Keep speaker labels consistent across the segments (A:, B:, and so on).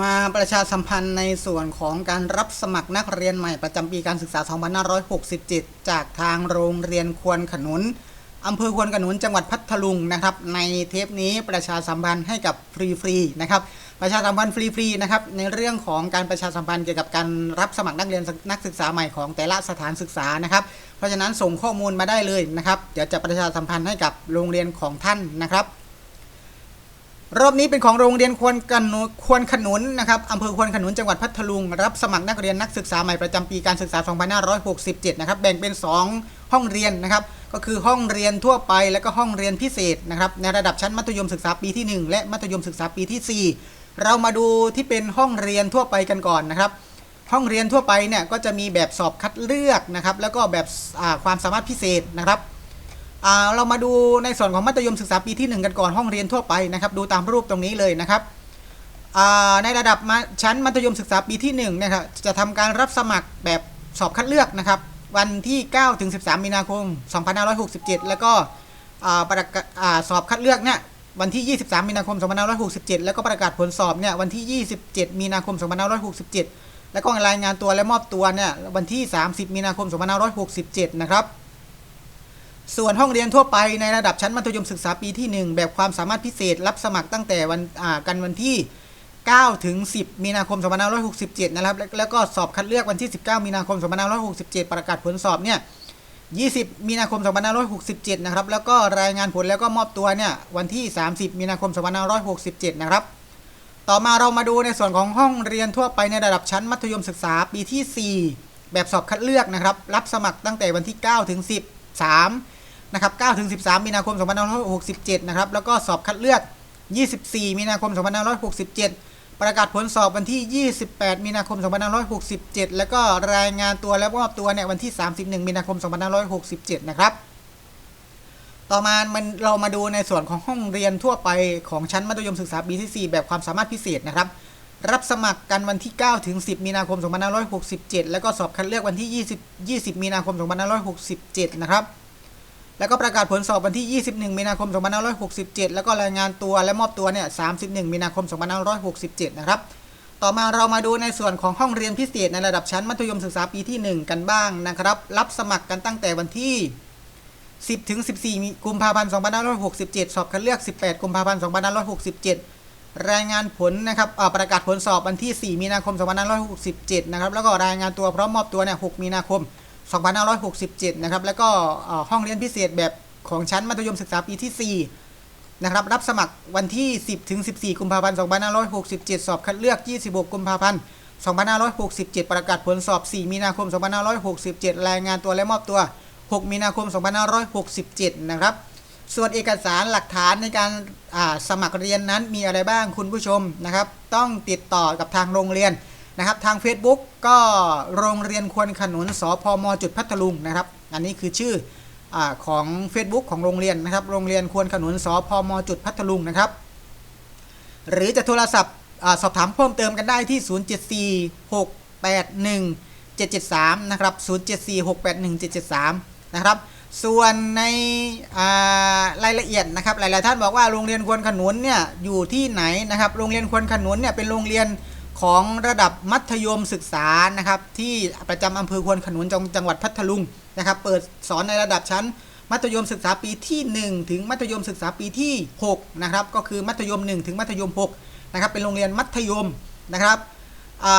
A: มาประชาสัมพันธ์ในส่วนของการรับสมัครนักเรียนใหม่ประจำปีการศึกษา 2567 จากทางโรงเรียนควนขนุนอำเภอควนขนุนจังหวัดพัทลุงนะครับ ในเทปนี้ประชาสัมพันธ์ให้กับฟรีๆนะครับ ประชาสัมพันธ์ฟรีๆนะครับ ในเรื่องของการประชาสัมพันธ์เกี่ยวกับการรับสมัครนักเรียนนักศึกษาใหม่ของแต่ละสถานศึกษานะครับ เพราะฉะนั้นส่งข้อมูลมาได้เลยนะครับ เดี๋ยวจะประชาสัมพันธ์ให้กับโรงเรียนของท่านนะครับ รอบนี้เป็นของโรงเรียนควรกันควรขนุนนะครับอำเภอควรขนุนจังหวัดพัทลุง รับสมัครนักเรียนนักศึกษาใหม่ประจำปีการศึกษา 2567 นะครับ แบ่งเป็น 2 ห้องเรียนนะครับ ก็คือห้องเรียนทั่วไปและก็ห้องเรียนพิเศษนะครับ ในระดับชั้นมัธยมศึกษาปีที่ 1 และมัธยมศึกษาปีที่ 4 เรามาดูที่เป็นห้องเรียนทั่วไปกันก่อนนะครับ ห้องเรียนทั่วไปเนี่ยก็จะมีแบบสอบคัดเลือกนะครับ แล้วก็แบบความสามารถพิเศษนะครับ เรามาดูในส่วนของมัธยมศึกษาปีที่ 1 กันก่อนห้องเรียนทั่วไปนะครับ ดูตามรูปตรงนี้เลยนะครับในระดับชั้นมัธยมศึกษาปีที่1นะครับจะทำการรับสมัครแบบสอบคัดเลือกนะครับ วันที่9ถึง13 มีนาคม 2567 แล้วก็ประกาศสอบคัดเลือกเนี่ยวันที่ 23 มีนาคม 2567 แล้วก็ประกาศผลสอบเนี่ยวันที่ 27 มีนาคม 2567 แล้วก็รายงานตัวและมอบตัวเนี่ยวันที่ 30 มีนาคม 2567 นะครับ ส่วนห้องเรียนทั่วไปในระดับชั้นมัธยมศึกษาปีที่ 1 แบบความสามารถพิเศษรับสมัครตั้งแต่วันกันวันที่ 9 ถึง 10 มีนาคม 2567 นะครับแล้วแล้วก็สอบคัดเลือกวันที่ 19 มีนาคม 2567 ประกาศผลสอบเนี่ย 20 มีนาคม 2567 นะครับ แล้วก็รายงานผลแล้วก็มอบตัวเนี่ยวันที่ 30 มีนาคม 2567 นะครับ ต่อมาเรามาดูในส่วนของห้องเรียนทั่วไปในระดับชั้นมัธยมศึกษาปีที่ 4 แบบสอบคัดเลือกนะครับ รับสมัครตั้งแต่วันที่ 9 ถึง13 นะครับ9ถึง13 มีนาคม 2567 นะครับ แล้วก็สอบคัดเลือก 24 มีนาคม 2567 ประกาศผลสอบวันที่ 28 มีนาคม 2567 แล้วก็รายงานตัวและมอบตัวเนี่ยวันที่ 31 มีนาคม 2567 นะครับ ต่อมามันเรามาดูในส่วนของห้องเรียนทั่วไปของชั้นมัธยมศึกษาปีที่ 4 แบบความสามารถพิเศษนะครับ รับสมัครกันวันที่ 9 ถึง 10 มีนาคม 2567 แล้วก็สอบคัดเลือกวันที่ 20 20 มีนาคม 2567 นะครับ แล้วก็ประกาศผลสอบวันที่ 21 มีนาคม 2567 แล้วก็รายงานตัวและมอบตัวเนี่ย 31 มีนาคม 2567 นะครับ ต่อมาเรามาดูในส่วนของห้องเรียนพิเศษในระดับชั้นมัธยมศึกษาปีที่ 1 กันบ้างนะครับ รับสมัครกันตั้งแต่วันที่ 10 ถึง 14 กุมภาพันธ์ 2567 สอบคัดเลือก 18 กุมภาพันธ์ 2567 รายงานผลนะครับประกาศผลสอบวันที่ 4 มีนาคม 2567 นะครับ แล้วก็รายงานตัวพร้อมมอบตัวเนี่ย 6 มีนาคม2567 2,567 นะครับ แล้วก็ห้องเรียนพิเศษแบบของชั้นมัธยมศึกษาปีที่ 4 นะครับ รับสมัครวันที่ 10 ถึง 14 กุมภาพันธ์ 2567 สอบคัดเลือก 26 กุมภาพันธ์ 2567 ประกาศผลสอบ 4 มีนาคม 2567 รายงานตัวและมอบตัว 6 มีนาคม 2567 นะครับ ส่วนเอกสารหลักฐานในการสมัครเรียนนั้นมีอะไรบ้างคุณผู้ชมนะครับ ต้องติดต่อกับทางโรงเรียน นะครับทาง Facebook ก็โรงเรียนควรขนุนสพมจุดพัทลุงนะครับ อันนี้คือชื่ออของ Facebook ของโรงเรียนนะครับ โรงเรียนควรขนุนสพมจุดพัทลุงนะครับ หรือจะโทรศัพท์สอบถามเพิ่มเติมกันได้ที่ 074681 773 นะครับ 074681 773 นะครับ ส่วนในรายละเอียดนะครับ หลาย ๆ ท่านบอกว่าโรงเรียนควรขนุนเนี่ยอยู่ที่ไหนนะครับ โรงเรียนควรขนุนเนี่ยเป็นโรงเรียน ของระดับมัธยมศึกษานะครับที่ประจำอำเภอควรขนุนจังจังหวัดพัทลุงนะครับ เปิดสอนในระดับชั้น มัธยมศึกษาปีที่ 1 ถึงมัธยมศึกษาปีที่6นะครับก็คือมัธยม 1 ถึงมัธยม6นะครับเป็นโรงเรียนมัธยมนะครับ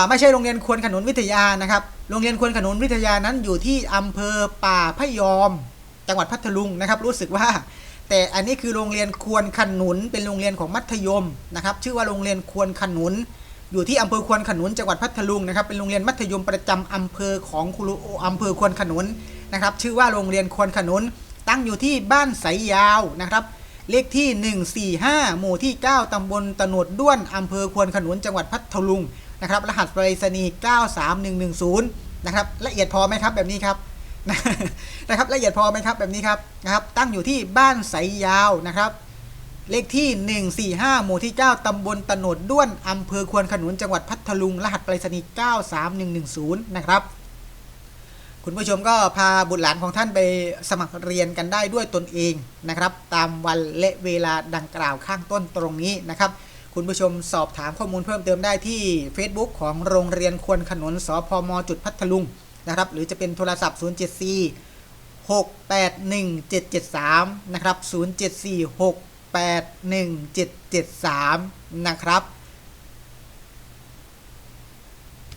A: ไม่ใช่โรงเรียนควรขนุนวิทยานะครับ โรงเรียนควรขนุนวิทยานั้นอยู่ที่อำเภอป่าพะยอม จังหวัดพัทลุงนะครับ รู้สึกว่า แต่อันนี้คือโรงเรียนควรขนุนเป็นโรงเรียนของมัธยมนะครับ ชื่อว่าโรงเรียนควรขนุน อยู่ที่อำเภอควรขนุนจังหวัดพัทลุงนะครับเป็นโรงเรียนมัธยมประจำอำเภอของคุรุอำเภอควรขนุนนะครับ ชื่อว่าโรงเรียนควรขนุน ตั้งอยู่ที่บ้านไสยยาวนะครับ เลขที่ 145 หมู่ที่ 9ตำบลตะโนดด้วนอำเภอควรขนุนจังหวัดพัทลุงนะครับรหัสไปรษณีย์93110นะครับละเอียดพอไหมครับแบบนี้ครับนะครับละเอียดพอไหมครับแบบนี้ครับนะครับ ตั้งอยู่ที่บ้านไสยาวนะครับ เลขที่ 145 หมู่ที่ 9 ตำบลตโนดด้วน อำเภอควรขนุน จังหวัดพัทลุง รหัสไปรษณีย์ 93110 นะครับ คุณผู้ชมก็พาบุตรหลานของท่านไปสมัครเรียนกันได้ด้วยตนเองนะครับ ตามวันและเวลาดังกล่าวข้างต้นตรงนี้นะครับ คุณผู้ชมสอบถามข้อมูลเพิ่มเติมได้ที่ Facebook ของโรงเรียนควนขนุน สพม จุดพัทลุงนะครับ หรือจะเป็นโทรศัพท์ 074 681 773 นะครับ 074 6 773 นะครับ